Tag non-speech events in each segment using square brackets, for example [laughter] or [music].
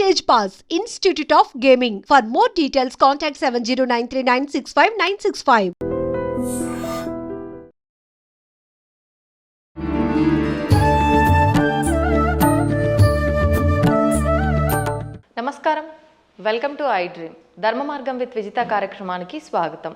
Stage pass institute of gaming for more details contact seven zero nine three nine six five nine six five నమస్కారం. Welcome to I dream Dharma Margam with Vijitha కార్యక్రమానికి స్వాగతం.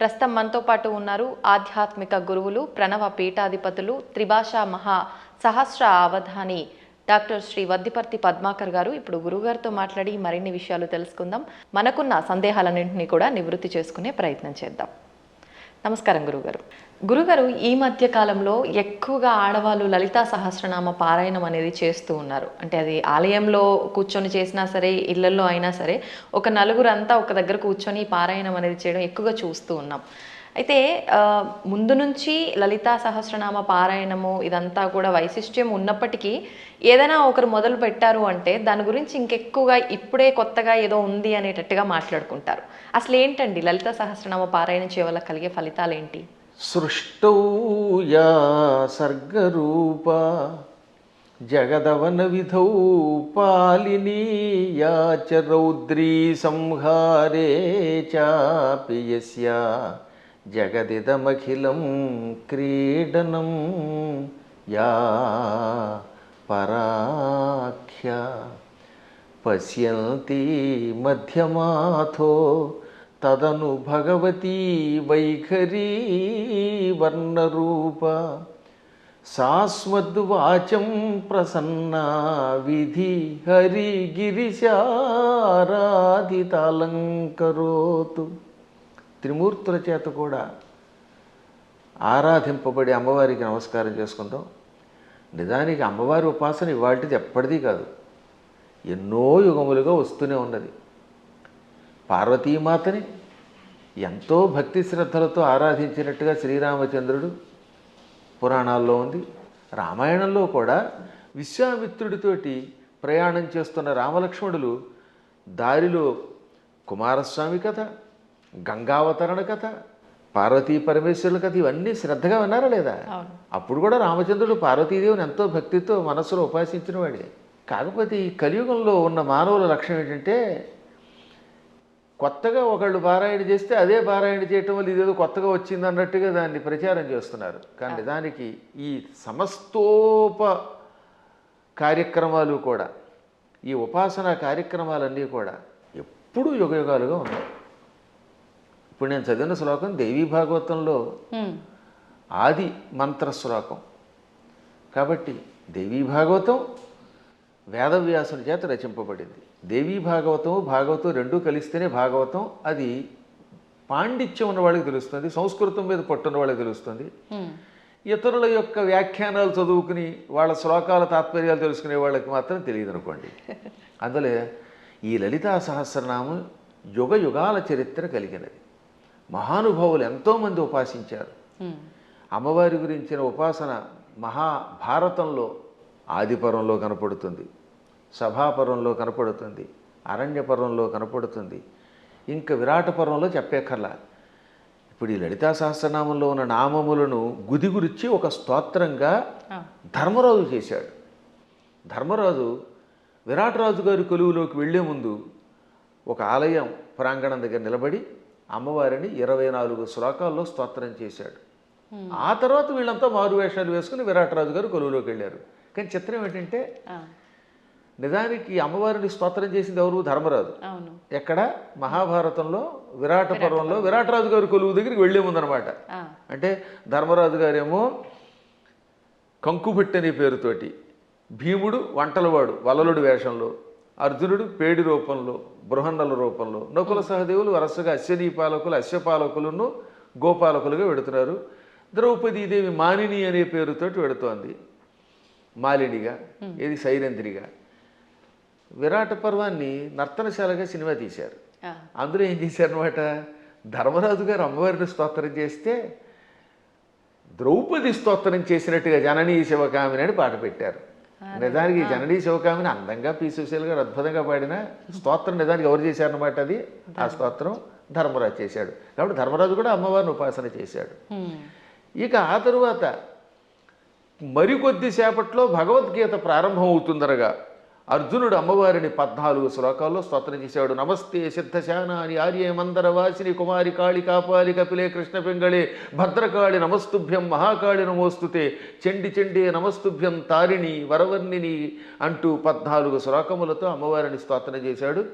ప్రస్తుతం మనతో పాటు ఉన్నారు ఆధ్యాత్మిక గురువులు ప్రణవ పీఠాధిపతులు త్రిభాషా మహా సహస్ర అవధాని డాక్టర్ శ్రీ వద్దిపర్తి పద్మాకర్ గారు ఇప్పుడు గురుగారితో మాట్లాడి మరిన్ని విషయాలు తెలుసుకుందాం. మనకున్న సందేహాలన్నింటినీ కూడా నివృత్తి చేసుకునే ప్రయత్నం చేద్దాం. నమస్కారం గురుగారు గురుగారు ఈ మధ్య కాలంలో ఎక్కువగా ఆడవాళ్ళు లలితా సహస్రనామ పారాయణం అనేది చేస్తూ ఉన్నారు. అంటే అది ఆలయంలో కూర్చొని చేసినా సరే ఇళ్ళలో అయినా సరే ఒక నలుగురంతా ఒక దగ్గర కూర్చొని పారాయణం అనేది చేయడం ఎక్కువగా చూస్తూ ఉన్నాం. అయితే ముందు నుంచి లలితా సహస్రనామ పారాయణము ఇదంతా కూడా వైశిష్ట్యం ఉన్నప్పటికీ ఏదైనా ఒకరు మొదలు పెట్టారు అంటే దాని గురించి ఇంకెక్కువగా ఇప్పుడే కొత్తగా ఏదో ఉంది అనేటట్టుగా మాట్లాడుకుంటారు. అసలు ఏంటండి లలితా సహస్రనామ పారాయణం చేయడం వల్ల కలిగే ఫలితాలు ఏంటి సృష్టౌ యా సర్గరూప జగదవన విధౌ పాలినీ చ రౌద్రీ సంహారే చాపి యస్యా. జగదిదమఖిలం క్రీడనం యా పరాఖ్య. పశ్యంతి మధ్యమాథో తదను భగవతీ వైఖరీ వర్ణరూప. సాస్మద్వాచం ప్రసన్నా విధి హరిగిరిశారాధితాలంకరోతు. త్రిమూర్తుల చేత కూడా ఆరాధింపబడి అమ్మవారికి నమస్కారం చేసుకుందాం నిజానికి అమ్మవారి ఉపాసన ఇవాటిది ఎప్పటిదీ కాదు. ఎన్నో యుగములుగా వస్తూనే ఉన్నది. పార్వతీమాతని ఎంతో భక్తి శ్రద్ధలతో ఆరాధించినట్టుగా శ్రీరామచంద్రుడు పురాణాల్లో ఉంది. రామాయణంలో కూడా విశ్వామిత్రుడితోటి ప్రయాణం చేస్తున్న రామలక్ష్మణులు దారిలో కుమారస్వామి కథ గంగావతరణ కథ పార్వతీ పరమేశ్వరుల కథ ఇవన్నీ శ్రద్ధగా విన్నారా లేదా. అప్పుడు కూడా రామచంద్రుడు పార్వతీదేవిని ఎంతో భక్తితో మనస్సులో ఉపాసించిన వాడే కాకపోతే ఈ కలియుగంలో ఉన్న మానవుల లక్ష్యం ఏంటంటే కొత్తగా ఒకళ్ళు పారాయణ చేస్తే అదే పారాయణ చేయటం వల్ల ఇదేదో కొత్తగా వచ్చింది అన్నట్టుగా దాన్ని ప్రచారం చేస్తున్నారు. కానీ నిజానికి ఈ సమస్తోప కార్యక్రమాలు కూడా ఈ ఉపాసన కార్యక్రమాలన్నీ కూడా ఎప్పుడూ యుగయుగాలుగా ఉన్నాయి. ఇప్పుడు నేను చదివిన శ్లోకం దేవీ భాగవతంలో ఆది మంత్ర శ్లోకం. కాబట్టి దేవీ భాగవతం వేదవ్యాసుని చేత రచింపబడింది. దేవీ భాగవతం భాగవతం రెండూ కలిస్తేనే భాగవతం అది పాండిత్యం ఉన్న వాళ్ళకి తెలుస్తుంది సంస్కృతం మీద పట్టున్న వాళ్ళకి తెలుస్తుంది ఇతరుల యొక్క వ్యాఖ్యానాలు చదువుకుని వాళ్ళ శ్లోకాల తాత్పర్యాలు తెలుసుకునే వాళ్ళకి మాత్రం తెలియదు అనుకోండి అందులో ఈ లలితా సహస్రనామం యుగ యుగాల చరిత్ర కలిగినది. మహానుభావులు ఎంతోమంది ఉపాసించారు. అమ్మవారి గురించిన ఉపాసన మహాభారతంలో ఆదిపర్వంలో కనపడుతుంది. సభాపర్వంలో కనపడుతుంది. అరణ్యపర్వంలో కనపడుతుంది. ఇంకా విరాట పర్వంలో చెప్పేకర్లా ఇప్పుడు ఈ లలితా సహస్రనామంలో ఉన్న నామములను గుదిగురిచ్చి ఒక స్తోత్రంగా ధర్మరాజు చేశాడు. ధర్మరాజు విరాటరాజు గారి కొలువులోకి వెళ్ళే ముందు ఒక ఆలయం ప్రాంగణం దగ్గర నిలబడి అమ్మవారిని ఇరవై నాలుగు శ్లోకాల్లో స్తోత్రం చేశాడు. ఆ తర్వాత వీళ్ళంతా మారు వేషాలు వేసుకుని విరాటరాజు గారు కొలువులోకి వెళ్ళారు. కానీ చిత్రం ఏంటంటే నిజానికి అమ్మవారిని స్తోత్రం చేసింది ఎవరు? ధర్మరాజు. ఎక్కడ? మహాభారతంలో విరాట పర్వంలో విరాటరాజు గారి కొలువు దగ్గరికి వెళ్ళే ముందనమాట. అంటే ధర్మరాజు గారేమో కంకుభట్టి అనే పేరుతోటి భీముడు వంటలవాడు వలలుడు వేషంలో అర్జునుడు పేడి రూపంలో బృహన్నల రూపంలో నకుల సహదేవులు వరుసగా అశ్వనీ పాలకులు అశ్వపాలకులను గోపాలకులుగా వెడుతున్నారు. ద్రౌపదీదేవి మానిని అనే పేరుతోటి వెడుతోంది. మాలినిగా ఇది సైరంధ్రిగా. విరాట పర్వాన్ని నర్తనశాలగా సినిమా తీశారు. అందులో ఏం చేశారనమాట ధర్మరాజు గారు అమ్మవారిని స్తోత్రం చేస్తే ద్రౌపది స్తోత్రం చేసినట్టుగా జననీ శివకామిని అని పాట పెట్టారు. నిజానికి జననీ శివకామిని అందంగా పి సుశీల్ గారు అద్భుతంగా పాడిన స్తోత్రం నిజానికి ఎవరు చేశారనమాట అది? ఆ స్తోత్రం ధర్మరాజు చేశాడు. కాబట్టి ధర్మరాజు కూడా అమ్మవారిని ఉపాసన చేశాడు. ఇక ఆ తరువాత మరికొద్ది సేపట్లో భగవద్గీత ప్రారంభం అవుతుందనగా అర్జునుడు అమ్మవారిని పద్నాలుగు శ్లోకాల్లో స్తోత్రం చేశాడు. నమస్తే సిద్ధశానాని ఆర్య మందర వాసిని కుమారి కాళి కాపాలి కపిలే కృష్ణ పింగళే భద్రకాళి నమస్తుభ్యం మహాకాళి నమోస్తుతే చెండి చెండే నమస్తుభ్యం తారిణి వరవర్ణిని అంటూ పద్నాలుగు శ్లోకములతో అమ్మవారిని స్తోత్రం చేశాడు.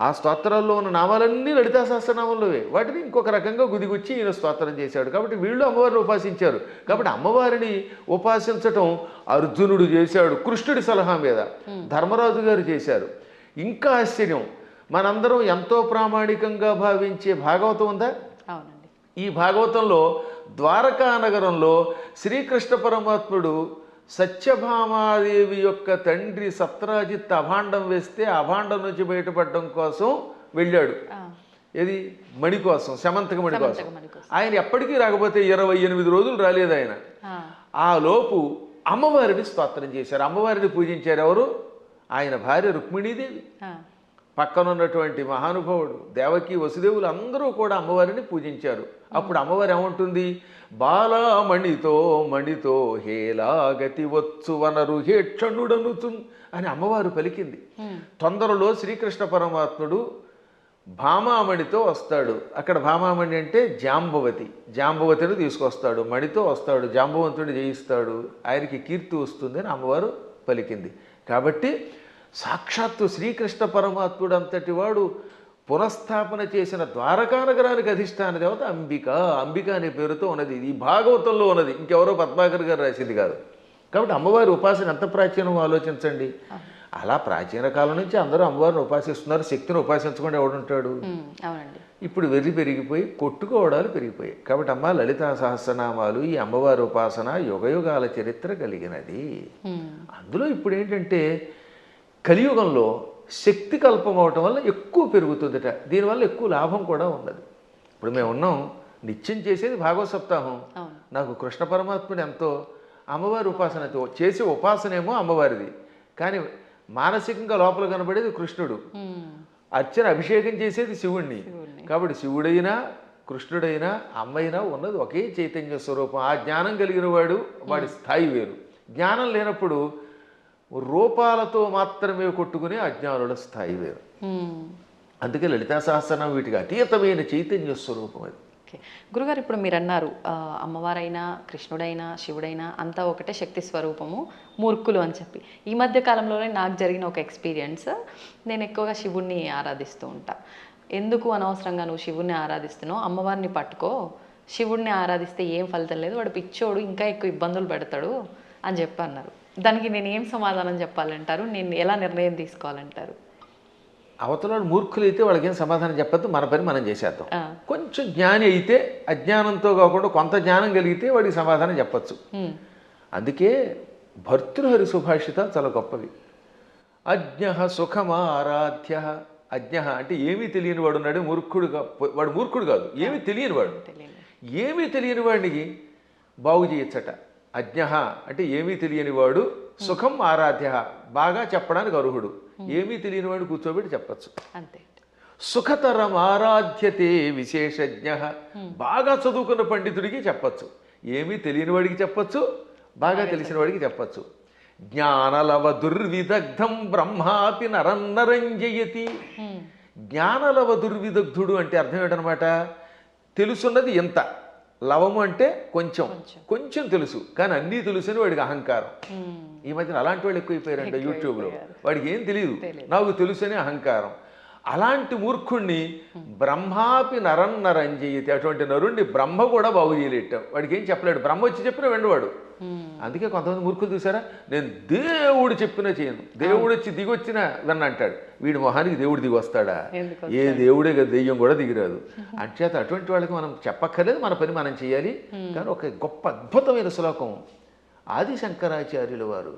ఆ స్తోత్రాల్లో ఉన్న నామాలన్నీ లలితా సహస్రనామంలోవే. వాటిని ఇంకొక రకంగా గుదిగుచ్చి ఈయన స్తోత్రం చేశాడు. కాబట్టి వీళ్ళు అమ్మవారిని ఉపాసించారు. కాబట్టి అమ్మవారిని ఉపాసించటం అర్జునుడు చేశాడు. కృష్ణుడి సలహా మీద ధర్మరాజు గారు చేశారు. ఇంకా ఆశ్చర్యం. మనందరం ఎంతో ప్రామాణికంగా భావించే భాగవతం ఉందా? ఈ భాగవతంలో ద్వారకా నగరంలో శ్రీకృష్ణ పరమాత్ముడు సత్యభామాదేవి యొక్క తండ్రి సత్రాజిత్ అభాండం వేస్తే అభాండం నుంచి బయటపడడం కోసం వెళ్ళాడు. ఏది? మణి కోసం శమంతక మణి కోసం. ఆయన ఎప్పటికీ రాకపోతే ఇరవై ఎనిమిది రోజులు రాలేదు ఆయన. ఆ, లోపు అమ్మవారిని స్తోత్రం చేశారు. అమ్మవారిని పూజించారు ఎవరు? ఆయన భార్య రుక్మిణీదేవి. పక్కనున్నటువంటి మహానుభావుడు దేవకి వసుదేవులు అందరూ కూడా అమ్మవారిని పూజించారు. అప్పుడు అమ్మవారు ఏమంటుంది? బాలామణితో మణితో హేలాగతి వచ్చు వనరు హేక్షణుడనుచు అని అమ్మవారు పలికింది. తొందరలో శ్రీకృష్ణ పరమాత్ముడు భామామణితో వస్తాడు. అక్కడ భామామణి అంటే జాంబవతి. జాంబవతిని తీసుకొస్తాడు. మణితో వస్తాడు. జాంబవంతుడిని జయిస్తాడు. ఆయనకి కీర్తి వస్తుంది అని అమ్మవారు పలికింది. కాబట్టి సాక్షాత్తు శ్రీకృష్ణ పరమాత్ముడు అంతటి వాడు పునఃస్థాపన చేసిన ద్వారకా నగరానికి అధిష్టాన దేవత అంబిక. అంబిక అనే పేరుతో ఉన్నది. ఇది ఈ భాగవతంలో ఉన్నది. ఇంకెవరో పద్మాకర్ గారు రాసింది కాదు. కాబట్టి అమ్మవారి ఉపాసన ఎంత ప్రాచీనం ఆలోచించండి. అలా ప్రాచీన కాలం నుంచి అందరూ అమ్మవారిని ఉపాసిస్తున్నారు. శక్తిని ఉపాసించకుండా ఎవడుంటాడు ఇప్పుడు వెర్రి పెరిగిపోయి కొట్టుకోవడాలు పెరిగిపోయాయి. కాబట్టి అమ్మ లలితా సహస్రనామాలు ఈ అమ్మవారి ఉపాసన యుగయుగాల చరిత్ర కలిగినది. అందులో ఇప్పుడు ఏంటంటే కలియుగంలో శక్తి కల్పం అవటం వల్ల ఎక్కువ పెరుగుతుందట. దీనివల్ల ఎక్కువ లాభం కూడా ఉన్నది. ఇప్పుడు మేము ఉన్నాం నిత్యం చేసేది భాగవత సప్తాహం. నాకు కృష్ణ పరమాత్ముడు ఎంతో అమ్మవారి ఉపాసనతో చేసే ఉపాసనేమో అమ్మవారిది. కానీ మానసికంగా లోపల కనబడేది కృష్ణుడు. అర్చన అభిషేకం చేసేది శివుణ్ణి. కాబట్టి శివుడైనా కృష్ణుడైనా అమ్మైనా ఉన్నది ఒకే చైతన్య స్వరూపం. ఆ జ్ఞానం కలిగిన వాడు వాడి స్థాయి వేరు. జ్ఞానం లేనప్పుడు రూపాలతో మాత్రమే కొట్టుకునే అజ్ఞానుల స్థాయి వేరు. అందుకే లలితా సహస్రనామం వీటికి అతీతమైన చైతన్య స్వరూపం అది. ఓకే. గురుగారు ఇప్పుడు మీరు అన్నారు అమ్మవారైనా కృష్ణుడైనా శివుడైనా అంతా ఒకటే శక్తి స్వరూపము మూర్ఖులు అని చెప్పి. ఈ మధ్య కాలంలోనే నాకు జరిగిన ఒక ఎక్స్పీరియన్స్ నేను ఎక్కువగా శివుణ్ణి ఆరాధిస్తూ ఉంటా. ఎందుకు అనవసరంగా నువ్వు శివుణ్ణి ఆరాధిస్తున్నావు? అమ్మవారిని పట్టుకో. శివుణ్ణి ఆరాధిస్తే ఏం ఫలితం లేదు? వాడు పిచ్చోడు ఇంకా ఎక్కువ ఇబ్బందులు పెడతాడు. అని చెప్పి అన్నారు దానికి నేను ఏం సమాధానం చెప్పాలంటారు? నేను ఎలా నిర్ణయం తీసుకోవాలంటారు? అవతల మూర్ఖులైతే వాళ్ళకి ఏం సమాధానం చెప్పద్దు మన పని మనం చేసేద్దాం. కొంచెం జ్ఞాని అయితే అజ్ఞానంతో కాకుండా కొంత జ్ఞానం కలిగితే వాడికి సమాధానం చెప్పచ్చు. అందుకే భర్తృహరి సుభాషిత చాలా గొప్పవి. అజ్ఞ సుఖమారాధ్య. అజ్ఞ అంటే ఏమీ తెలియని వాడు ఉన్నాడు మూర్ఖుడు వాడు మూర్ఖుడు కాదు ఏమీ తెలియని వాడు. ఏమీ తెలియని వాడికి బాగు చేయొచ్చట. అజ్ఞ అంటే ఏమీ తెలియని వాడు సుఖం ఆరాధ్య బాగా చెప్పడానికి అర్హుడు. ఏమీ తెలియని వాడు కూర్చోబెట్టి చెప్పచ్చు. అంతే. సుఖతరం ఆరాధ్యతే విశేషజ్ఞ బాగా చదువుకున్న పండితుడికి చెప్పచ్చు. ఏమీ తెలియని వాడికి చెప్పచ్చు బాగా తెలిసిన వాడికి చెప్పచ్చు. జ్ఞానలవ దుర్విదగ్ధం బ్రహ్మాపి నరన్నరంజయతి జ్ఞానలవ దుర్విదగ్ధుడు అంటే అర్థం ఏంటనమాట తెలుసున్నది ఎంత? లవము అంటే కొంచెం. కొంచెం. తెలుసు కానీ అన్నీ తెలుసని వాడికి అహంకారం. ఈ మధ్యన అలాంటి వాళ్ళు ఎక్కువైపోయారంట యూట్యూబ్లో. వాడికి ఏం తెలియదు నాకు తెలుసని అహంకారం. అలాంటి మూర్ఖుణ్ణి బ్రహ్మాపి నరం నరంజయితి అటువంటి నరుణ్ణి బ్రహ్మ కూడా బాగు చేయలేట. వాడికి ఏం చెప్పలేడు. బ్రహ్మ వచ్చి చెప్పిన వెండవాడు అందుకే కొంతమంది మూర్ఖులు చూసారా? నేను దేవుడు చెప్పినా చేయను. దేవుడు వచ్చి దిగొచ్చినా విన్న అంటాడు. వీడి మొహానికి దేవుడు దిగి వస్తాడా ఏ దేవుడే కదా దెయ్యం కూడా దిగిరాదు. అంచేత అటువంటి వాళ్ళకి మనం చెప్పక్కర్లేదు. మన పని మనం చేయాలి. కానీ ఒక గొప్ప అద్భుతమైన శ్లోకం. ఆది శంకరాచార్యుల వారు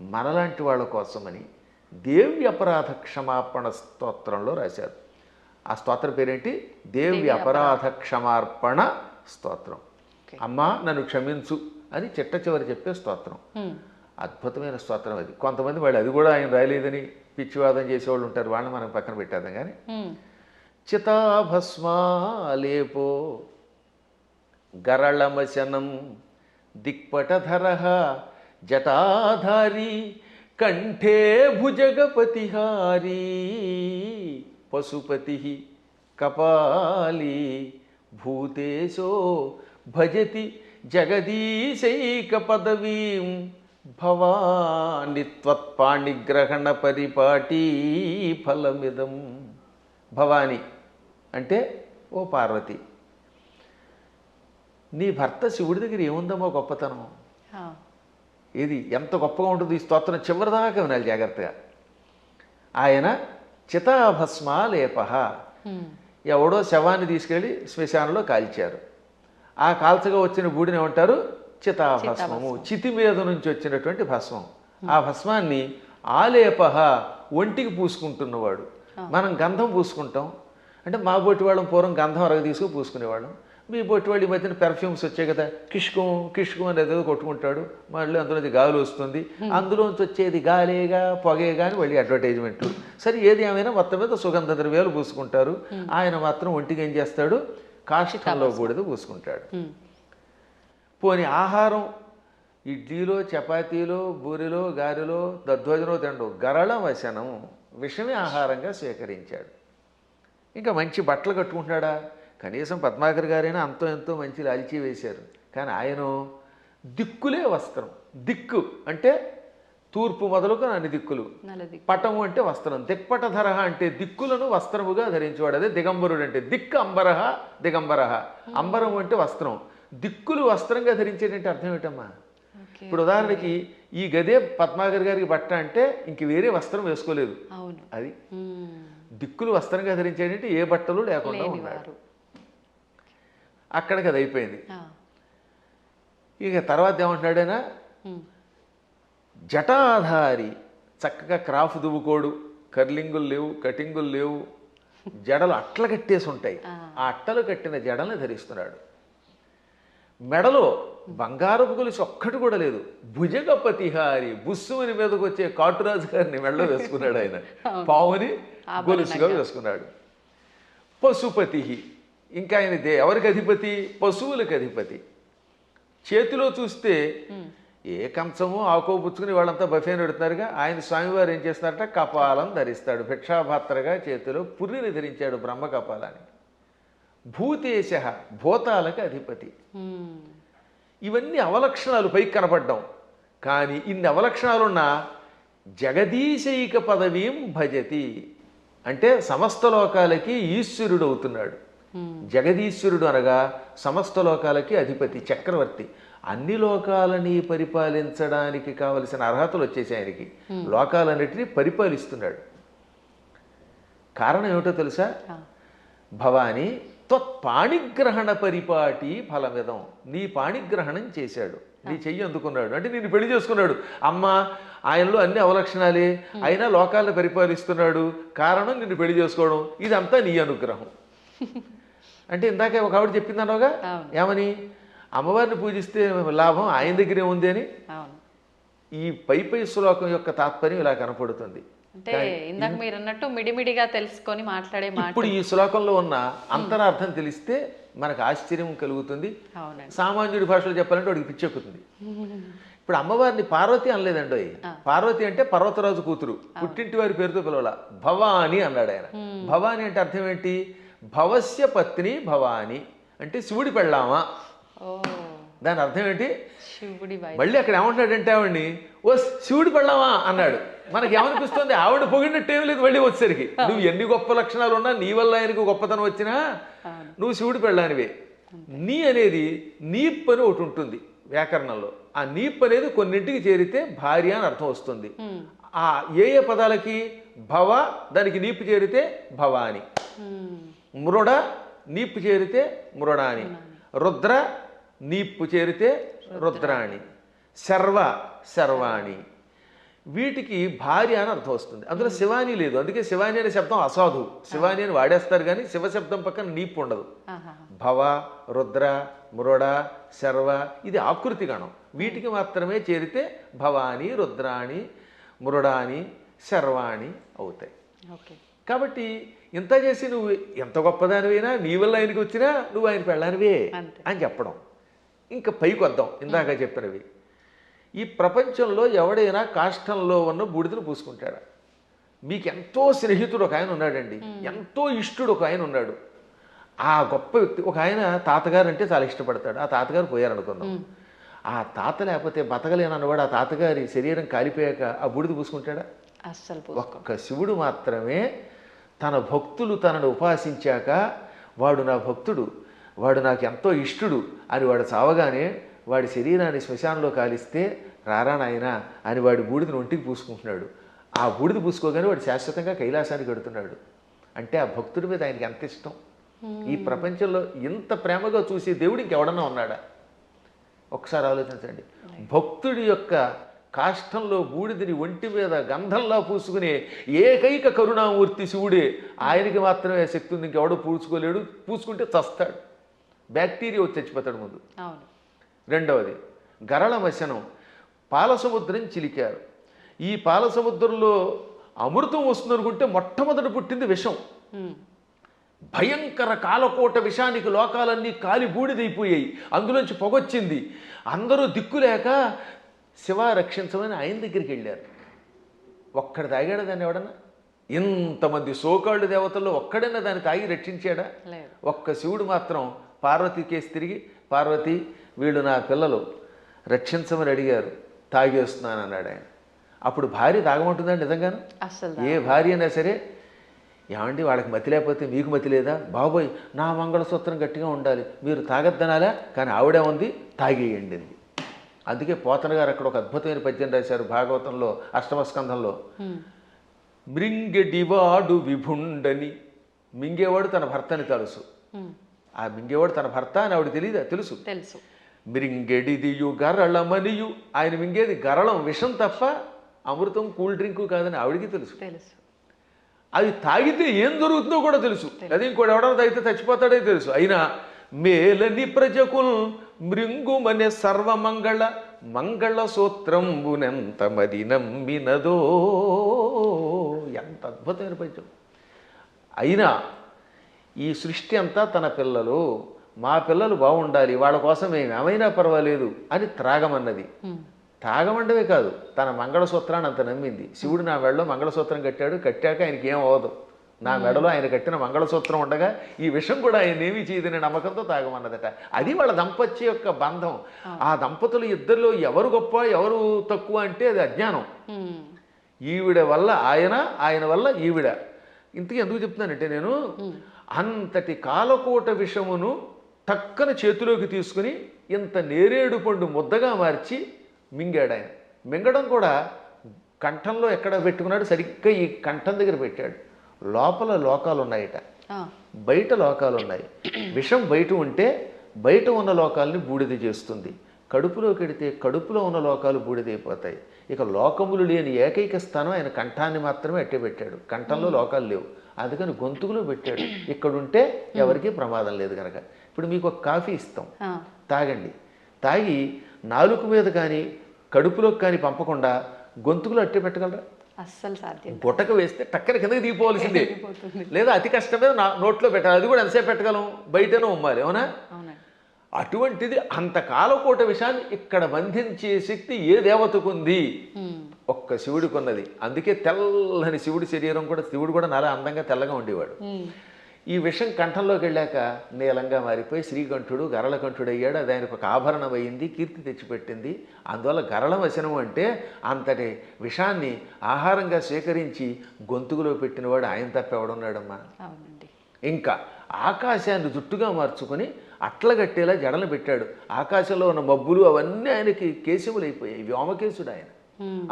మనలాంటి వాళ్ళ కోసమని దేవి అపరాధ క్షమాపణ స్తోత్రంలో రాశారు. ఆ స్తోత్రం పేరేంటి? దేవి అపరాధ క్షమార్పణ స్తోత్రం అమ్మా నన్ను క్షమించు అని చిట్ట చివరి చెప్పే స్తోత్రం. అద్భుతమైన స్తోత్రం అది. కొంతమంది వాళ్ళు అది కూడా ఆయన రాయలేదని పిచ్చివాదం చేసేవాళ్ళు ఉంటారు. వాళ్ళని మనం పక్కన పెట్టేద్దాం కానీ. చితాభస్మాలేపో గరళమశనం దిక్పటధర జటాధారి కంఠే భుజగపతిహారీ పశుపతి కపాలి భూతేశో భజతి జగదీశైక పదవీం భవాని త్వత్పాణిగ్రహణ పరిపాటీ ఫలమిదం. భవాని అంటే ఓ పార్వతి. నీ భర్త శివుడి దగ్గర ఏముందమ్మా గొప్పతనం? ఇది ఎంత గొప్పగా ఉంటుంది ఈ స్తోత్రం చివరిదాకా వినాలి జాగ్రత్తగా. ఆయన చితాభస్మాలేప ఉమ్, ఎవడో శవాన్ని తీసుకెళ్ళి శ్మశానంలో కాల్చారు. ఆ కాల్చగా వచ్చిన బూడిని ఏమంటారు? చితాభస్మము. చితి మీద నుంచి వచ్చినటువంటి భస్మం. ఆ భస్మాన్ని ఆలేప ఒంటికి పూసుకుంటున్నవాడు. మనం గంధం పూసుకుంటాం. అంటే మా బొట్టి వాళ్ళం పూర్వం గంధం అరగ తీసుకుని పూసుకునేవాళ్ళం. మీ బొట్టి వాళ్ళు ఈ మధ్యన పెర్ఫ్యూమ్స్ వచ్చాయి కదా. కిష్కం కిష్కం అనేది ఏదో కొట్టుకుంటాడు. మళ్ళీ అందులోంచి గాలి వస్తుంది. అందులోంచి వచ్చేది గాలేగా పొగేగా అని మళ్ళీ అడ్వర్టైజ్మెంట్లు సరే ఏది ఏమైనా మొత్తం మీద సుగంధ ద్రవ్యాలు పూసుకుంటారు. ఆయన మాత్రం ఒంటికి ఏం చేస్తాడు? కాష్టంలో బూడిద పూసుకుంటాడు. పోని ఆహారం ఇడ్లీలో చపాతీలో బూరెలో గారెలో దధ్వజనో తినడు గరళ వశనం విషమే ఆహారంగా స్వీకరించాడు. ఇంకా మంచి బట్టలు కట్టుకుంటున్నాడా? కనీసం పద్మాకర్ గారైనా అంతో ఎంతో మంచి లాల్చీ వేశారు. కానీ ఆయన దిక్కులే వస్త్రం. దిక్కు అంటే తూర్పు మొదలుకు అన్ని దిక్కులు. పటము అంటే వస్త్రం. దిక్పటధర అంటే దిక్కులను వస్త్రముగా ధరించేవాడు. అదే దిగంబరుడు అంటే దిక్కు అంబరహ దిగంబరహ. అంబరం అంటే వస్త్రం. దిక్కులు వస్త్రంగా ధరించేటంటే అర్థం ఏంటమ్మా ఓకే. ఇప్పుడు ఉదాహరణకి ఈ గదే పద్మాగర్ గారికి బట్ట అంటే ఇంక వేరే వస్త్రం వేసుకోలేదు. అది. దిక్కులు వస్త్రంగా ధరించేటంటే ఏ బట్టలు లేకుండా ఉన్నాడు లేనివారు అక్కడికి అది అయిపోయింది. ఇక తర్వాత ఏమంటున్నాడైనా? జటాధారి చక్కగా క్రాఫ్ దువ్వుకోడు కర్లింగులు లేవు కటింగులు లేవు జడలు అట్ల కట్టేసి ఉంటాయి. ఆ. అట్టలు కట్టిన జడల్ని ధరిస్తున్నాడు. మెడలో బంగారపు గొలుసు ఒక్కటి కూడా లేదు. భుజగపతిహారి బుస్సుమని మీదకి వచ్చే కాటురాజు గారిని మెడలో వేసుకున్నాడు ఆయన. [laughs] పావుని గొలుసుగా వేసుకున్నాడు. పశుపతి ఇంకా ఆయన దే ఎవరికి అధిపతి? పశువులకు అధిపతి. చేతిలో చూస్తే ఏ కంచమో ఆకో పుచ్చుకుని వాళ్ళంతా బఫే పెడుతున్నారుగా ఆయన స్వామివారు ఏం చేస్తారట కపాలం ధరిస్తాడు. భిక్షాపాత్రగా చేతిలో పుర్రిని ధరించాడు బ్రహ్మ కపాలాన్ని భూతేశ భూతాలకు అధిపతి. ఇవన్నీ అవలక్షణాలు పైకి కనపడ్డం. కానీ ఇన్ని అవలక్షణాలున్న జగదీశైక పదవీం భజతి. అంటే సమస్త లోకాలకి ఈశ్వరుడు అవుతున్నాడు. జగదీశ్వరుడు అనగా సమస్త లోకాలకి అధిపతి చక్రవర్తి. అన్ని లోకాలని పరిపాలించడానికి కావలసిన అర్హతలు వచ్చేసాయి ఆయనకి. లోకాలన్నిటినీ పరిపాలిస్తున్నాడు. కారణం ఏమిటో తెలుసా? భవాని త్వత్పాణిగ్రహణ పరిపాటి ఫలమిదం. నీ పాణిగ్రహణం చేశాడు. నీ చెయ్యి అందుకున్నాడు. అంటే నేను పెళ్ళి చేసుకున్నాడు. అమ్మ ఆయనలో అన్ని అవలక్షణాలే. అయినా లోకాలను పరిపాలిస్తున్నాడు. కారణం నిన్ను పెళ్ళి చేసుకోవడం. ఇదంతా నీ అనుగ్రహం. [laughs] అంటే ఇందాకే ఒక ఆవిడ చెప్పిందనోగా అవును. ఏమని? అమ్మవారిని పూజిస్తే లాభం ఆయన దగ్గరే ఉంది అని? ఈ పై పై శ్లోకం యొక్క తాత్పర్యం ఇలా కనపడుతుంది. అంటే ఇందాక మీరు అన్నట్టు మిడిమిడిగా తెలుసుకొని మాట్లాడే మాట ఇప్పుడు ఈ శ్లోకంలో ఉన్న అంతరార్థం తెలిస్తే మనకు ఆశ్చర్యం కలుగుతుంది. సామాన్యుడి భాషలో చెప్పాలంటే వాడికి పిచ్చెక్కుతుంది. ఇప్పుడు అమ్మవారిని పార్వతి అనలేదండి. పార్వతి అంటే పర్వతరాజు కూతురు. పుట్టింటి వారి పేరుతో పిలవాల. భవాని అన్నాడు ఆయన. భవాని అంటే అర్థం ఏంటి? భవస్య పత్ని భవాని అంటే శివుడి పెళ్ళామా? దాని అర్థం ఏంటి? మళ్ళీ అక్కడ ఏమంటాడంటే ఆవిడ్ని ఓ శివుడి పెళ్ళామా? అన్నాడు. మనకి ఏమనిపిస్తుంది ఆవిడ పొగిడినట్టు ఏం లేదు మళ్ళీ వచ్చేసరికి. నువ్వు ఎన్ని గొప్ప లక్షణాలు ఉన్నా నీ వల్ల ఆయనకు గొప్పతనం వచ్చినా నువ్వు శివుడి పెళ్ళానివే. నీ అనేది నీప్ అని ఒకటి ఉంటుంది వ్యాకరణంలో. ఆ నీప్ అనేది కొన్నింటికి చేరితే భార్య అని అర్థం వస్తుంది. ఆ ఏ ఏ పదాలకి? భవ దానికి నీపు చేరితే భవాని. మృడ నీపు చేరితే మృడాని రుద్ర నీపు చేరితే రుద్రాణి. శర్వ శర్వాణి. వీటికి భార్య అని అర్థం వస్తుంది. అందులో శివాని లేదు. అందుకే శివాని అనే శబ్దం అసాధు. శివాని అని వాడేస్తారు కానీ శివ శబ్దం పక్కన నీపు ఉండదు. భవ రుద్ర మృడ శర్వ ఇది ఆకృతి గణం. వీటికి మాత్రమే చేరితే భవాని రుద్రాణి మృడాని శర్వాణి అవుతాయి. ఓకే. కాబట్టి ఇంత చేసి నువ్వు ఎంత గొప్పదానివైనా నీ వల్ల ఆయనకి వచ్చినా నువ్వు ఆయన పెళ్ళానివే. అని చెప్పడం. ఇంకా పైకి వద్దాం ఇందాక చెప్పినవి. ఈ ప్రపంచంలో ఎవడైనా కాష్టంలో ఉన్న బూడిదను పూసుకుంటాడా. మీకు ఎంతో స్నేహితుడు ఒక ఆయన ఉన్నాడండి. ఎంతో ఇష్టుడు ఒక ఆయన ఉన్నాడు. ఆ గొప్ప వ్యక్తి ఒక ఆయన తాతగారు అంటే చాలా ఇష్టపడతాడు. ఆ తాతగారు పోయారనుకుందాం. ఆ తాత లేకపోతే బతకలేనన్నవాడు ఆ తాతగారి శరీరం కాలిపోయాక ఆ బూడిద పూసుకుంటాడా? అస్సలు ఒక్క శివుడు మాత్రమే తన భక్తులు తనను ఉపాసించాక వాడు నా భక్తుడు వాడు నాకు ఎంతో ఇష్టుడు అని వాడు చావగానే వాడి శరీరాన్ని శ్మశానంలో కాలిస్తే రారా నాయనా అని వాడి బూడిదని ఒంటికి పూసుకుంటున్నాడు. ఆ బూడిద పూసుకోగానే వాడు శాశ్వతంగా కైలాసానికి వెడుతున్నాడు. అంటే ఆ భక్తుడి మీద ఆయనకి ఎంత ఇష్టం? ఈ ప్రపంచంలో ఇంత ప్రేమగా చూసే దేవుడు ఇంకెవడన్నా ఉన్నాడా? ఒకసారి ఆలోచించండి. భక్తుడి యొక్క కాష్టంలో బూడిదని ఒంటి మీద గంధంలా పూసుకునే ఏకైక కరుణామూర్తి శివుడే. ఆయనకి మాత్రమే శక్తి ఉంది ఇంకెవడో పూసుకోలేడు పూసుకుంటే చస్తాడు. బ్యాక్టీరియా వచ్చి చచ్చిపోతాడు ముందు. రెండవది గరళ మశనం పాల సముద్రం చిలికారు. ఈ పాల సముద్రంలో అమృతం వస్తుంది అనుకుంటే మొట్టమొదట పుట్టింది విషం. భయంకర కాలకోట విషానికి లోకాలన్నీ కాలి బూడిదైపోయాయి అందులోంచి పొగొచ్చింది. అందరూ దిక్కులేక శివ రక్షించమని ఆయన దగ్గరికి వెళ్ళారు. ఒక్కడ తాగాడా దాన్ని ఎవడన్నా? ఇంతమంది సోకాళ్ళు దేవతల్లో ఒక్కడైనా దాన్ని తాగి రక్షించాడా? ఒక్క శివుడు మాత్రం పార్వతి కేసు తిరిగి పార్వతి వీళ్ళు నా పిల్లలు రక్షించమని అడిగారు తాగేస్తున్నాను అన్నాడు ఆయన. అప్పుడు భార్య తాగమంటుందండి నిజంగాను? ఏ భార్య అయినా సరే ఏమండి వాళ్ళకి మతి లేకపోతే మీకు మతి లేదా? బాబోయ్ నా మంగళసూత్రం గట్టిగా ఉండాలి. మీరు తాగద్దనాలా? కానీ ఆవిడే ఉంది తాగేయండి. అందుకే పోతన గారు అక్కడ ఒక అద్భుతమైన పద్యం రాశారు భాగవతంలో అష్టమ స్కంధంలో ఉమ్. మృంగెడివాడు విభుండని మింగేవాడు తన భర్తని తెలుసు. ఆ మింగేవాడు తన భర్త అని ఆవిడ తెలియదా? తెలుసు. తెలుసు. మిరింగెడిదియు గరళమనియు ఆయన మింగేది గరళం విషం తప్ప అమృతం కూల్ డ్రింకు కాదని ఆవిడికి తెలుసు. తెలుసు. అది తాగితే ఏం జరుగుతుందో కూడా తెలుసు. అదే ఇంకోటి ఎవడో తాగితే చచ్చిపోతాడే తెలుసు. అయినా మేలని ప్రజకుల్ మృంగుమనే సర్వమంగళ మంగళ సూత్రంబునెంత మది నమ్మినదో ఎంత అద్భుతమైన పద్యం అయినా ఈ సృష్టి అంతా తన పిల్లలు మా పిల్లలు బాగుండాలి వాళ్ళ కోసం ఏమైనా పర్వాలేదు అని త్రాగమన్నది. ఉమ్. తాగమండవే కాదు తన మంగళసూత్రాన్ని అంత నమ్మింది. శివుడు నా మెడలో మంగళసూత్రం కట్టాడు కట్టాక ఆయనకి ఏం అవ్వదు. నా మెడలో ఆయన కట్టిన మంగళసూత్రం ఉండగా ఈ విషయం కూడా ఆయన ఏమీ చేయదనే నమ్మకంతో తాగమన్నదట. అది వాళ్ళ దంపత్య యొక్క బంధం. ఆ దంపతులు ఇద్దరిలో ఎవరు గొప్ప ఎవరు తక్కువ అంటే అది అజ్ఞానం. ఉమ్. ఈవిడ వల్ల ఆయన ఆయన వల్ల ఈవిడ. ఇంతకీ ఎందుకు చెప్తున్నానంటే నేను అంతటి కాలకోట విషమును టక్కన చేతిలోకి తీసుకుని ఇంత నేరేడు పండు ముద్దగా మార్చి మింగాడు ఆయన. మింగడం కూడా కంఠంలో ఎక్కడ పెట్టుకున్నాడు సరిగ్గా ఈ కంఠం దగ్గర పెట్టాడు. లోపల లోకాలు ఉన్నాయట. బయట లోకాలు ఉన్నాయి విషం బయట ఉంటే బయట ఉన్న లోకాలని బూడిద చేస్తుంది. కడుపులోకి వెడితే కడుపులో ఉన్న లోకాలు బూడిదైపోతాయి. ఇక లోకములు లేని ఏకైక స్థానం ఆయన కంఠాన్ని మాత్రమే అట్టే పెట్టాడు. కంఠంలో లోకాలు లేవు. అందుకని గొంతుకులో పెట్టాడు. ఇక్కడ ఉంటే ఎవరికీ ప్రమాదం లేదు కనుక ఇప్పుడు మీకు ఒక కాఫీ ఇస్తాం. తాగండి. తాగి నాలుక మీద కానీ కడుపులోకి కానీ పంపకుండా గొంతుకులో అట్టే పెట్టగలరా? అస్సలు సాధ్యం గుట్టక వేస్తే టక్కన కిందకి దిగిపోవలసిందే. లేదా అతి కష్టమే నా నోట్లో పెట్టాలి. అది కూడా ఎంతసేపు పెట్టగలం? బయటనే ఉమ్మాలి అవునా? అటువంటిది అంత కాలకోట విషయాన్ని ఇక్కడ బంధించే శక్తి ఏ దేవతకు ఉంది? ఉమ్. ఒక్క శివుడికి ఉన్నది. అందుకే తెల్లని శివుడి శరీరం కూడా శివుడు కూడా నాలా అందంగా తెల్లగా ఉండేవాడు. ఈ విషం కంఠంలోకి వెళ్ళాక నీలంగా మారిపోయి శ్రీకంఠుడు గరళకంఠుడు అయ్యాడు అది ఆయనకు ఒక ఆభరణం అయింది కీర్తి తెచ్చిపెట్టింది. అందువల్ల గరళ వచనం అంటే అంతటి విషాన్ని ఆహారంగా స్వీకరించి గొంతుకులో పెట్టినవాడు ఆయన తప్ప ఎవడున్నాడమ్మా? ఇంకా ఆకాశాన్ని జుట్టుగా మార్చుకొని అట్లగట్టేలా జడలు పెట్టాడు. ఆకాశంలో ఉన్న మబ్బులు అవన్నీ ఆయనకి కేశములైపోయాయి వ్యోమకేశుడు ఆయన.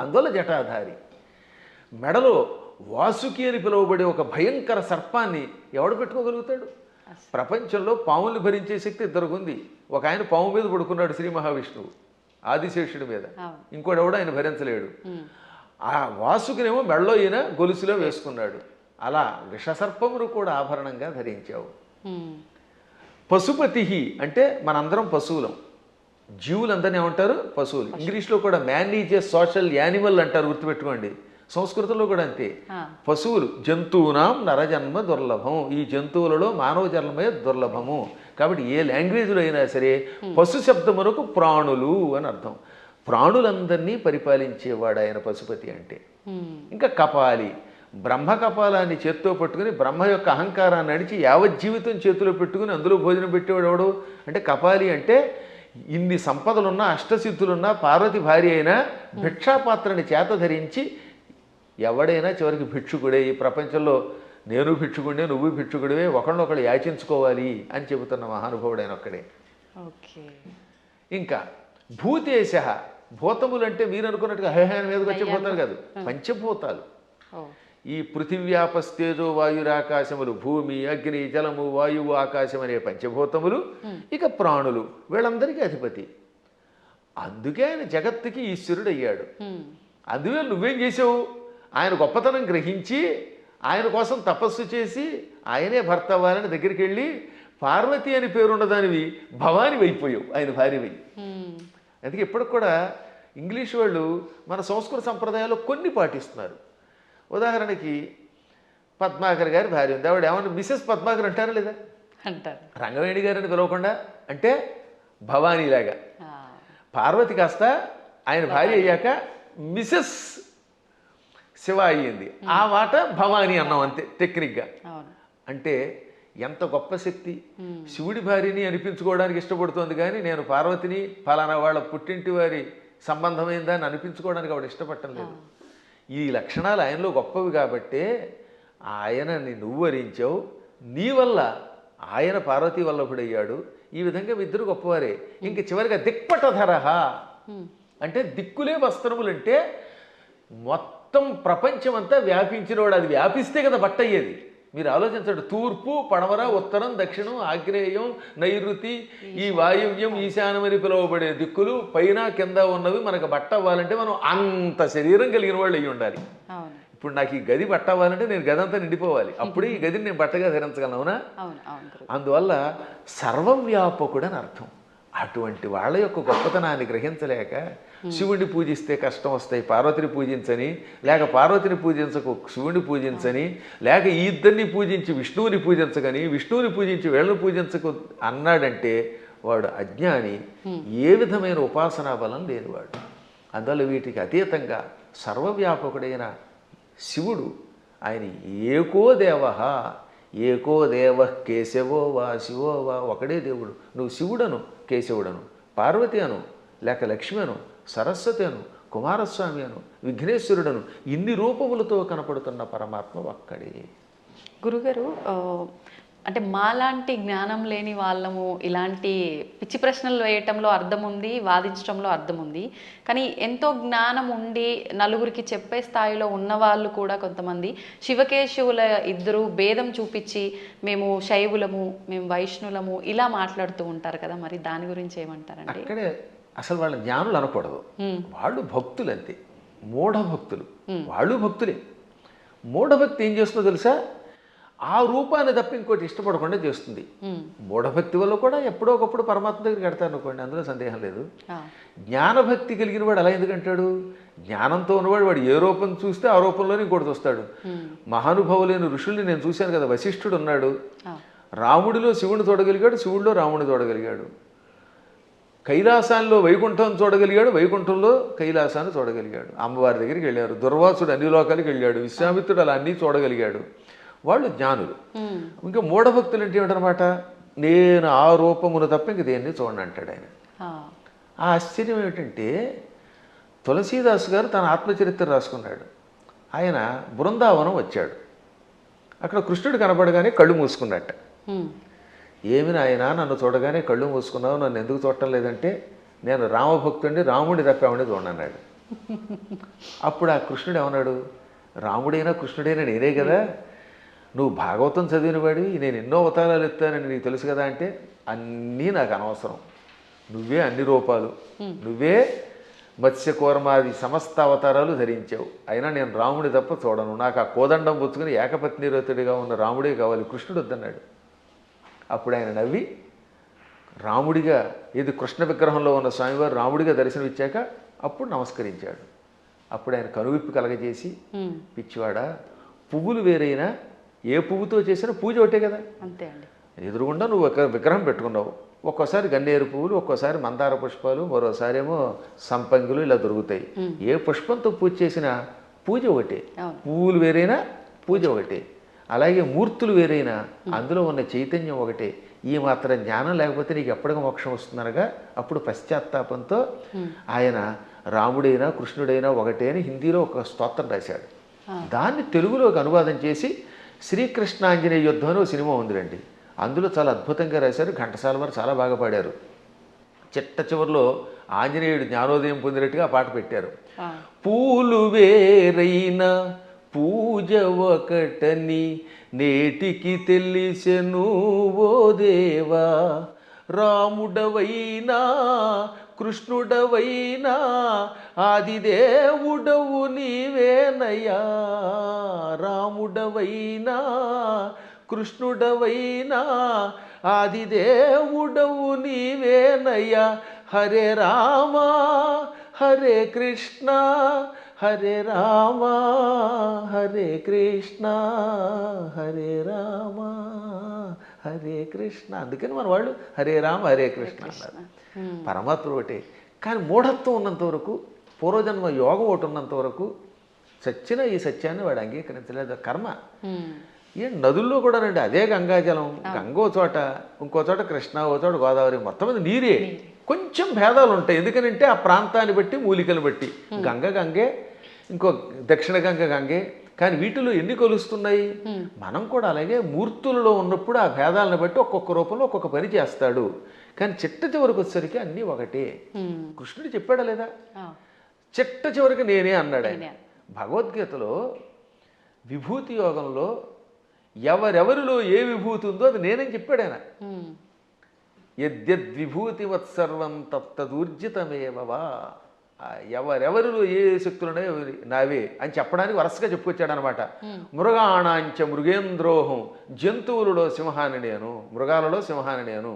అందువల్ల జటాధారి. మెడలో వాసుకి అని పిలువబడే ఒక భయంకర సర్పాన్ని ఎవడు పెట్టుకోగలుగుతాడు? ప్రపంచంలో పాముల్ని భరించే శక్తి ఇద్దరికి ఉంది ఒక ఆయన పాము మీద పడుకున్నాడు శ్రీ మహావిష్ణువు ఆదిశేషుడి మీద. ఇంకోటి ఎవడు ఆయన భరించలేడు. ఆ వాసుకినేమో మెడలో ఈయన గొలుసులో వేసుకున్నాడు. అలా విషసర్పమును కూడా ఆభరణంగా ధరించావు. పశుపతి అంటే మనందరం పశువులం. జీవులందరినీ ఏమంటారు? పశువులు. ఇంగ్లీష్లో కూడా man is a social animal అంటారు గుర్తుపెట్టుకోండి. సంస్కృతంలో కూడా అంతే. పశువులు జంతువునాం నరజన్మ దుర్లభం. ఈ జంతువులలో మానవ జన్మే దుర్లభము. కాబట్టి ఏ లాంగ్వేజ్లో అయినా సరే పశు శబ్దమునకు ప్రాణులు అని అర్థం. ప్రాణులందరినీ పరిపాలించేవాడు ఆయన పశుపతి అంటే. ఇంకా కపాలి. బ్రహ్మ కపాలాన్ని చేత్తో పట్టుకుని బ్రహ్మ యొక్క అహంకారాన్ని అడిచి యావజ్జీవితం చేతిలో పెట్టుకుని అందులో భోజనం పెట్టేవాడు ఎవడు? అంటే కపాలి అంటే ఇన్ని సంపదలున్నా అష్టసిద్ధులున్నా పార్వతి భార్య అయినా భిక్షాపాత్రని చేత ధరించి ఎవడైనా చివరికి భిక్షుకుడే. ఈ ప్రపంచంలో నేను భిక్షుకుడే నువ్వు భిక్షుకుడివే ఒకళ్ళొకళ్ళు యాచించుకోవాలి అని చెబుతున్న మహానుభావుడైన ఒక్కడే. ఓకే. ఇంకా భూతేశ భూతములు అంటే మీరు అనుకున్నట్టుగా హైహాన్ మీదకి వచ్చే భూతాలు కాదు పంచభూతాలు. ఈ పృథివ్యాపస్తేజో వాయురాకాశములు భూమి అగ్ని జలము వాయువు ఆకాశం అనే పంచభూతములు ఇక ప్రాణులు వీళ్ళందరికీ అధిపతి. అందుకే ఆయన జగత్తుకి ఈశ్వరుడు అయ్యాడు అందువల్ల నువ్వేం చేసావు? ఆయన గొప్పతనం గ్రహించి ఆయన కోసం తపస్సు చేసి ఆయనే భర్త అవ్వాలని దగ్గరికి వెళ్ళి పార్వతి అని పేరున్నదానివి భవాని అయిపోయావు ఆయన భార్యవై. అందుకే ఇప్పటికి కూడా ఇంగ్లీష్ వాళ్ళు మన సంస్కృత సంప్రదాయాల్లో కొన్ని పాటిస్తున్నారు. ఉదాహరణకి పద్మాకర్ గారి భార్య ఉంది. ఆవిడ ఏమన్నా మిసెస్ పద్మాకర్ అంటారా లేదా? అంటారు. రంగవేణి గారిని పిలవకుండా అంటే భవానీలాగా. పార్వతి కాస్త ఆయన భార్య అయ్యాక మిసెస్ శివ అయ్యింది. ఆ మాట భవానీ అన్నాం అంతే టెక్నిక్గా. అంటే ఎంత గొప్ప శక్తి. శివుడి భార్యని అనిపించుకోవడానికి ఇష్టపడుతోంది కానీ నేను పార్వతిని ఫలానా వాళ్ళ పుట్టింటి వారి సంబంధమైందా అని అనిపించుకోవడానికి ఆవిడ ఇష్టపడటం లేదు. ఈ లక్షణాలు ఆయనలో గొప్పవి కాబట్టే ఆయనని నువ్వు వరించావు నీ వల్ల ఆయన పార్వతీ వల్లభుడయ్యాడు. ఈ విధంగా ఇద్దరు గొప్పవారే. ఇంక చివరిగా దిక్పటధరహ. అంటే దిక్కులే వస్త్రములంటే మొత్తం ప్రపంచమంతా వ్యాపించినవాడు అది వ్యాపిస్తే కదా బట్ట అయ్యేది మీరు ఆలోచించండి. తూర్పు పడమర ఉత్తరం దక్షిణం ఆగ్నేయం నైరుతి ఈ వాయువ్యం ఈశాన్యం అని పిలువబడే దిక్కులు పైన కింద ఉన్నవి మనకు బట్ట అవ్వాలంటే మనం అంత శరీరం కలిగిన వాళ్ళు అయ్యి ఉండాలి ఇప్పుడు నాకు ఈ గది బట్ట అవ్వాలంటే నేను గది అంతా నిండిపోవాలి. అప్పుడే ఈ [laughs] గదిని నేను బట్టగా ధరించగలను అవునా? అందువల్ల సర్వవ్యాపకుడు అని అర్థం. అటువంటి వాళ్ళ యొక్క గొప్పతనాన్ని గ్రహించలేక శివుడిని పూజిస్తే కష్టం వస్తాయి పార్వతిని పూజించని లేక పార్వతిని పూజించకు శివుడిని పూజించని లేక ఈ ఇద్దరిని పూజించి విష్ణువుని పూజించగని విష్ణువుని పూజించి వీళ్ళని పూజించకు అన్నాడంటే వాడు అజ్ఞాని. ఏ విధమైన ఉపాసనా బలం లేని వాడు అందువల్ల వీటికి అతీతంగా సర్వవ్యాపకుడైన శివుడు ఆయన ఏకో దేవ ఏకో దేవ కేశవో వా శివో వా ఒకడే దేవుడు. నువ్వు శివుడను కేశవుడను పార్వతి అను లేక లక్ష్మి అను సరస్వతి అను కుమారస్వామి అను విఘ్నేశ్వరుడను ఇన్ని రూపములతో కనపడుతున్న పరమాత్మ ఒక్కడే. గురుగారు అంటే మాలాంటి జ్ఞానం లేని వాళ్ళము ఇలాంటి పిచ్చి ప్రశ్నలు వేయటంలో అర్థం ఉంది వాదించడంలో అర్థం ఉంది కానీ ఎంతో జ్ఞానం ఉండి నలుగురికి చెప్పే స్థాయిలో ఉన్న వాళ్ళు కూడా కొంతమంది శివకేశవుల ఇద్దరు భేదం చూపించి మేము శైవులము మేము వైష్ణులము ఇలా మాట్లాడుతూ ఉంటారు కదా మరి దాని గురించి ఏమంటారండి? అక్కడే అసలు వాళ్ళ జ్ఞానులు అనకూడదు. వాళ్ళు భక్తులు అంతే మూఢభక్తులు వాళ్ళు భక్తులే. మూఢభక్తి ఏం చేస్తుందో తెలుసా? ఆ రూపాన్ని తప్ప ఇంకోటి ఇష్టపడకుండా చేస్తుంది. మూఢభక్తి వల్ల కూడా ఎప్పుడో ఒకప్పుడు పరమాత్మ దగ్గరికి కడతారు అనుకోండి అందులో సందేహం లేదు. జ్ఞానభక్తి కలిగిన వాడు అలా ఎందుకంటాడు? జ్ఞానంతో ఉన్నవాడు వాడు ఏ రూపం చూస్తే ఆ రూపంలోనే ఇంకోటి చూస్తాడు. మహానుభావులైన ఋషుల్ని నేను చూశాను కదా వశిష్ఠుడు ఉన్నాడు. రాముడిలో శివుని చూడగలిగాడు శివుడిలో రాముడిని చూడగలిగాడు. కైలాసాల్లో వైకుంఠం చూడగలిగాడు వైకుంఠంలో కైలాసాన్ని చూడగలిగాడు. అమ్మవారి దగ్గరికి వెళ్ళారు. దుర్వాసుడు అన్ని లోకాలకి వెళ్ళాడు. విశ్వామిత్రుడు అలా అన్నీ చూడగలిగాడు. వాళ్ళు జ్ఞానులు. ఇంకా మూఢభక్తులు అంటే ఏమిటనమాట నేను ఆ రూపమును తప్ప ఇంక దేన్ని చూడండి అంటాడు ఆయన. ఆ, ఆశ్చర్యం ఏమిటంటే తులసీదాస్ గారు తన ఆత్మచరిత్ర రాసుకున్నాడు. ఆయన బృందావనం వచ్చాడు. అక్కడ కృష్ణుడు కనపడగానే కళ్ళు మూసుకున్నట్ట. ఏమి నాయనా నన్ను చూడగానే కళ్ళు మూసుకున్నావు నన్ను ఎందుకు చూడటం లేదంటే నేను రామభక్తుడిని రాముడి తప్పామని చూడన్నాడు [laughs] అప్పుడు ఆ కృష్ణుడు ఏమన్నాడు? రాముడైనా కృష్ణుడైనా నేనే కదా. నువ్వు భాగవతం చదివిన వాడివి నేను ఎన్నో అవతారాలు ఎత్తానని నీకు తెలుసు కదా అంటే అన్నీ నాకు అనవసరం. నువ్వే అన్ని రూపాలు. నువ్వే మత్స్య కూర్మాది సమస్త అవతారాలు ధరించావు. అయినా నేను రాముడి తప్ప చూడను. నాకు ఆ కోదండం పుచ్చుకుని ఏకపత్నిరోతుడిగా ఉన్న రాముడే కావాలి. కృష్ణుడు వద్దన్నాడు. అప్పుడు ఆయన నవ్వి రాముడిగా ఇది కృష్ణ విగ్రహంలో ఉన్న స్వామివారు రాముడిగా దర్శనమిచ్చాక అప్పుడు నమస్కరించాడు. అప్పుడు ఆయన కనువిప్పు కలగజేసి పిచ్చివాడా పువ్వులు వేరైనా ఏ పువ్వుతో చేసినా పూజ ఒకటే కదా. అంతే అండి. ఎదురుగుండా నువ్వు ఒక విగ్రహం పెట్టుకున్నావు. ఒక్కోసారి గన్నేరు పువ్వులు ఒక్కోసారి మందార పుష్పాలు మరోసారి ఏమో సంపంగులు ఇలా దొరుకుతాయి. ఏ పుష్పంతో పూజ చేసినా పూజ ఒకటే. పువ్వులు వేరైనా పూజ ఒకటే. అలాగే మూర్తులు వేరైనా అందులో ఉన్న చైతన్యం ఒకటే. ఈ మాత్రం జ్ఞానం లేకపోతే నీకు ఎప్పటికీ మోక్షం వస్తుందనగా అప్పుడు పశ్చాత్తాపంతో ఆయన రాముడైనా కృష్ణుడైనా ఒకటే అని హిందీలో ఒక స్తోత్రం రాశాడు. దాన్ని తెలుగులోకి అనువాదం చేసి శ్రీకృష్ణాంజనేయ యుద్ధం అని ఒక సినిమా ఉందిరండి అందులో చాలా అద్భుతంగా రాశారు. ఘంటసాల వారు చాలా బాగా పాడారు. చిట్ట చివరిలో ఆంజనేయుడు జ్ఞానోదయం పొందినట్టుగా ఆ పాట పెట్టారు. పూలు వేరైన పూజ ఒకటని నేటికి తెలిసెను ఓ దేవా రాముడవైనా కృష్ణుడవైనా ఆదిదేవుడవు నీవేనయ్యా. రాముడవైనా కృష్ణుడవైనా ఆదిదేవుడవు నీవేనయ్యా. హరే రామ హరే కృష్ణ హరే రామ హరే కృష్ణ హరే రామ. హరే కృష్ణ. అందుకని మన వాళ్ళు హరే రామ హరే కృష్ణ అన్నారు. పరమాత్మ ఒకటే. కానీ మూఢత్వం ఉన్నంత వరకు పూర్వజన్మ యోగం ఒకటి ఉన్నంత వరకు సచ్చిన ఈ సత్యాన్ని వాడు అంగీకరించలేదు. కర్మ. ఏ నదుల్లో కూడా రండి. అదే గంగాజలం. గంగో చోట ఇంకో చోట కృష్ణ ఓ చోట గోదావరి. మొత్తం మీద నీరే. కొంచెం భేదాలు ఉంటాయి. ఎందుకనంటే ఆ ప్రాంతాన్ని బట్టి మూలికలు బట్టి. గంగ గంగే ఇంకో దక్షిణ గంగ గంగే కానీ వీటిలో ఎన్ని కొలుస్తున్నాయి? మనం కూడా అలాగే మూర్తులలో ఉన్నప్పుడు ఆ భేదాలను బట్టి ఒక్కొక్క రూపంలో ఒక్కొక్క పని చేస్తాడు. కానీ చిట్ట చివరికి వచ్చేసరికి అన్నీ ఒకటే. కృష్ణుడు చెప్పాడా లేదా? చిట్ట చివరికి నేనే అన్నాడు ఆయన. భగవద్గీతలో విభూతి యోగంలో ఎవరెవరిలో ఏ విభూతి ఉందో అది నేనని చెప్పాడు ఆయన. యద్యద్విభూతివత్సర్వం తత్తదూర్జితమేవవా ఆ ఎవరెవరిలో ఏ శక్తులు ఉన్నాయో నావే అని చెప్పడానికి వరుసగా చెప్పుకొచ్చాడు అనమాట మృగాణాంచ మృగేంద్రోహం జంతువులలో సింహాన్ని నేను మృగాలలో సింహాన్ని నేను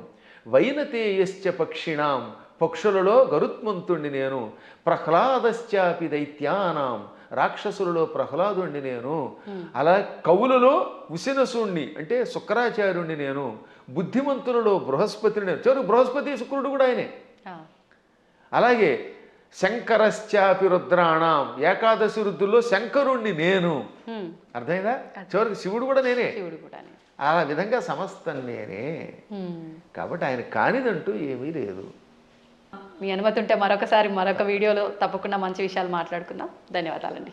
వైనతేయశ్చ పక్షిణాం పక్షులలో గరుత్మంతుణ్ణి నేను ప్రహ్లాదశ్చాపి దైత్యానాం రాక్షసులలో ప్రహ్లాదుణ్ణి నేను అలా కవులలో ఉసినసుణ్ణి అంటే శుక్రాచార్యుణ్ణి నేను బుద్ధిమంతులలో బృహస్పతిని నేను చివరికి బృహస్పతి శుక్రుడు కూడా ఆయనే. అలాగే శంకరశ్చాపి రుద్రాణం. ఏకాదశి రుద్దుల్లో శంకరుణ్ణి నేను. అర్థమైందా? చివరికి శివుడు కూడా నేనే. శివుడు కూడా ఆ విధంగా సమస్తం నేనే. కాబట్టి ఆయన కానిదంటూ ఏమీ లేదు. మీ అనుమతి ఉంటే మరొకసారి మరొక వీడియోలో తప్పకుండా మంచి విషయాలు మాట్లాడుకుందాం. ధన్యవాదాలండి.